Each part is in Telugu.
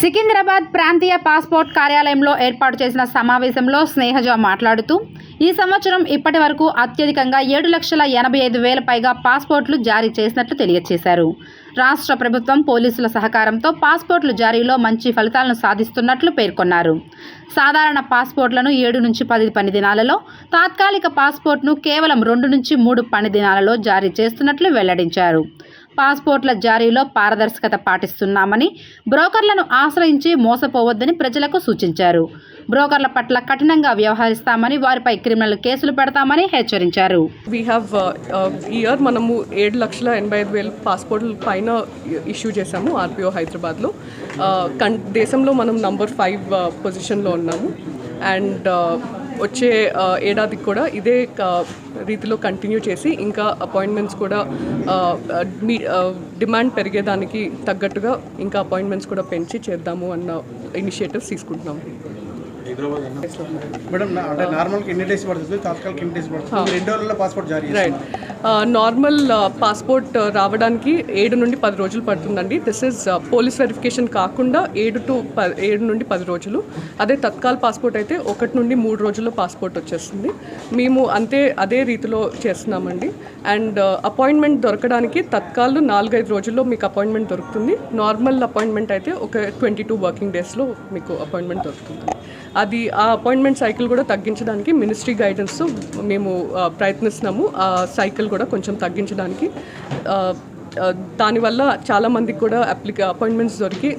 సికింద్రాబాద్ ప్రాంతీయ పాస్పోర్ట్ కార్యాలయంలో ఏర్పాటు చేసిన సమావేశంలో స్నేహజ మాట్లాడుతూ ఈ సంవత్సరం ఇప్పటి వరకు అత్యధికంగా ఏడు లక్షల ఎనభై ఐదు వేల పైగా పాస్పోర్ట్లు జారీ చేసినట్లు తెలియజేశారు రాష్ట్ర ప్రభుత్వం పోలీసుల సహకారంతో పాస్పోర్ట్లు జారీలో మంచి ఫలితాలను సాధిస్తున్నట్లు పేర్కొన్నారు. సాధారణ పాస్పోర్ట్లను ఏడు నుంచి పది పని దినాలలో తాత్కాలిక పాస్పోర్ట్ను కేవలం రెండు నుంచి మూడు పని దినాలలో జారీ చేస్తున్నట్లు వెల్లడించారు. పాస్పోర్ట్ల జారీలో పారదర్శకత పాటిస్తున్నామని బ్రోకర్లను ఆశ్రయించి మోసపోవద్దని ప్రజలకు సూచించారు. బ్రోకర్ల పట్ల కఠినంగా వ్యవహరిస్తామని వారిపై క్రిమినల్ కేసులు పెడతామని హెచ్చరించారు. We have uh, uh, year మనము ఏడు లక్షల ఎనభై ఐదు వేల పాస్పోర్ట్ల పైన ఇష్యూ చేశాము ఆర్పిఓ హైదరాబాద్లో. Uh, కన్ దేశంలో మనం నంబర్ ఫైవ్ పొజిషన్లో ఉన్నాము. అండ్ వచ్చే ఏడాదికి కూడా ఇదే రీతిలో కంటిన్యూ చేసి ఇంకా అపాయింట్మెంట్స్ కూడా మీ డిమాండ్ పెరిగేదానికి తగ్గట్టుగా ఇంకా అపాయింట్మెంట్స్ కూడా పెంచి చేద్దాము అన్న ఇనిషియేటివ్స్ తీసుకుంటున్నాము. మేడం నా- అంటే నార్మల్కి ఎన్ని డేస్ పడుతుంది? తాత్కాలిక ఎన్ని డేస్ పడుతుంది? రెండు రోజుల్లో పాస్పోర్ట్ జారీ చేస్తారు. రైట్ నార్మల్ పాస్పోర్ట్ రావడానికి ఏడు నుండి పది రోజులు పడుతుందండి. దిస్ ఇస్ పోలీస్ వెరిఫికేషన్ కాకుండా ఏడు టు ప ఏడు నుండి పది రోజులు. అదే తత్కాల్ పాస్పోర్ట్ అయితే ఒకటి నుండి మూడు రోజుల్లో పాస్పోర్ట్ వచ్చేస్తుంది. మేము అంతే అదే రీతిలో చేస్తున్నామండి. అండ్ అపాయింట్మెంట్ దొరకడానికి తత్కాల్ నాలుగైదు రోజుల్లో మీకు అపాయింట్మెంట్ దొరుకుతుంది. నార్మల్ అపాయింట్మెంట్ అయితే ఒక ట్వంటీ టూ వర్కింగ్ డేస్లో మీకు అపాయింట్మెంట్ దొరుకుతుంది. అది ఆ అపాయింట్మెంట్ సైకిల్ కూడా తగ్గించడానికి మినిస్ట్రీ గైడెన్స్ మేము ప్రయత్నిస్తున్నాము. ఆ సైకిల్ కూడా కొంచెం తగ్గించడానికి దానివల్ల చాలా మందికి కూడా అప్లిక అపాయింట్మెంట్స్ దొరికి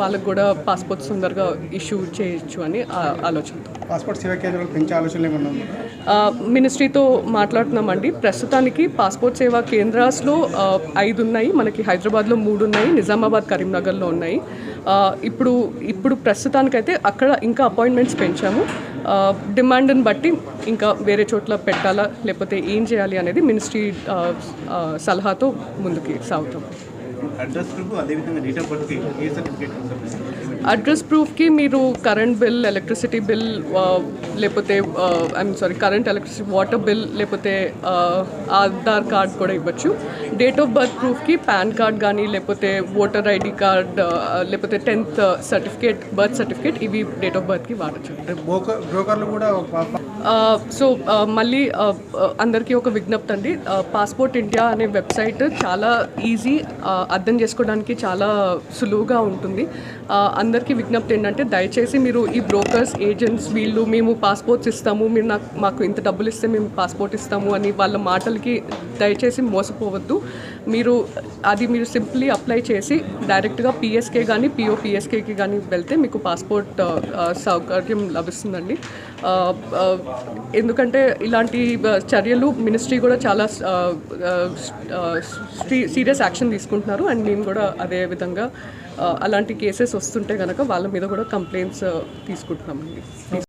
వాళ్ళకు కూడా పాస్పోర్ట్స్ తొందరగా ఇష్యూ చేయొచ్చు అని ఆలోచనతో. పాస్పోర్ట్ సేవా కేంద్రాలు పెంచే ఆలోచనలు మినిస్ట్రీతో మాట్లాడుతున్నామండి. ప్రస్తుతానికి పాస్పోర్ట్ సేవా కేంద్రాస్లో ఐదు ఉన్నాయి మనకి హైదరాబాద్లో మూడు ఉన్నాయి నిజామాబాద్ కరీంనగర్లో ఉన్నాయి. ఇప్పుడు ఇప్పుడు ప్రస్తుతానికైతే అక్కడ ఇంకా అపాయింట్మెంట్స్ పెంచాము. డిమాండ్ని బట్టి ఇంకా వేరే చోట్ల పెట్టాలా లేకపోతే ఏం చేయాలి అనేది మినిస్ట్రీ సలహాతో ముందుకి సాగుతాం. అడ్రస్ ప్రూఫ్ అదేవిధంగా డేట్ ఆఫ్ బర్త్కి ఏ సర్టిఫికేట్ అడ్రస్ ప్రూఫ్కి మీరు కరెంట్ బిల్ ఎలక్ట్రిసిటీ బిల్ లేకపోతే I'm sorry current electricity water bill లేకపోతే ఆధార్ కార్డ్ కూడా ఇవ్వచ్చు. డేట్ ఆఫ్ బర్త్ ప్రూఫ్కి పాన్ కార్డ్ కానీ లేకపోతే ఓటర్ ఐడి కార్డ్ లేకపోతే టెన్త్ సర్టిఫికేట్ బర్త్ సర్టిఫికేట్ ఇవి డేట్ ఆఫ్ బర్త్కి వాడచ్చు. సో మళ్ళీ అందరికీ ఒక విజ్ఞప్తి అండి. పాస్పోర్ట్ ఇండియా అనే వెబ్సైట్ చాలా ఈజీ అర్థం చేసుకోవడానికి చాలా సులువుగా ఉంటుంది. ఆ, అందరికీ విజ్ఞప్తి ఏంటంటే దయచేసి మీరు ఈ బ్రోకర్స్ ఏజెంట్స్ వీళ్ళు మేము పాస్పోర్ట్స్ ఇస్తాము మీరు నాకు మాకు ఇంత డబ్బులు ఇస్తే మేము పాస్పోర్ట్ ఇస్తాము అని వాళ్ళ మాటలకి దయచేసి మోసపోవద్దు. మీరు అది మీరు సింప్లీ అప్లై చేసి డైరెక్ట్గా పిఎస్కే కానీ పిఓపిఎస్కేకి కానీ వెళ్తే మీకు పాస్పోర్ట్ సౌకర్యం లభిస్తుందండి. ఎందుకంటే ఇలాంటి చర్యలు మినిస్ట్రీ కూడా చాలా సీరియస్ యాక్షన్ తీసుకుంటున్నారు. అండ్ నేను కూడా అదే విధంగా అలాంటి కేసెస్ వస్తుంటే కనుక వాళ్ళ మీద కూడా కంప్లైంట్స్ తీసుకుంటున్నామండి.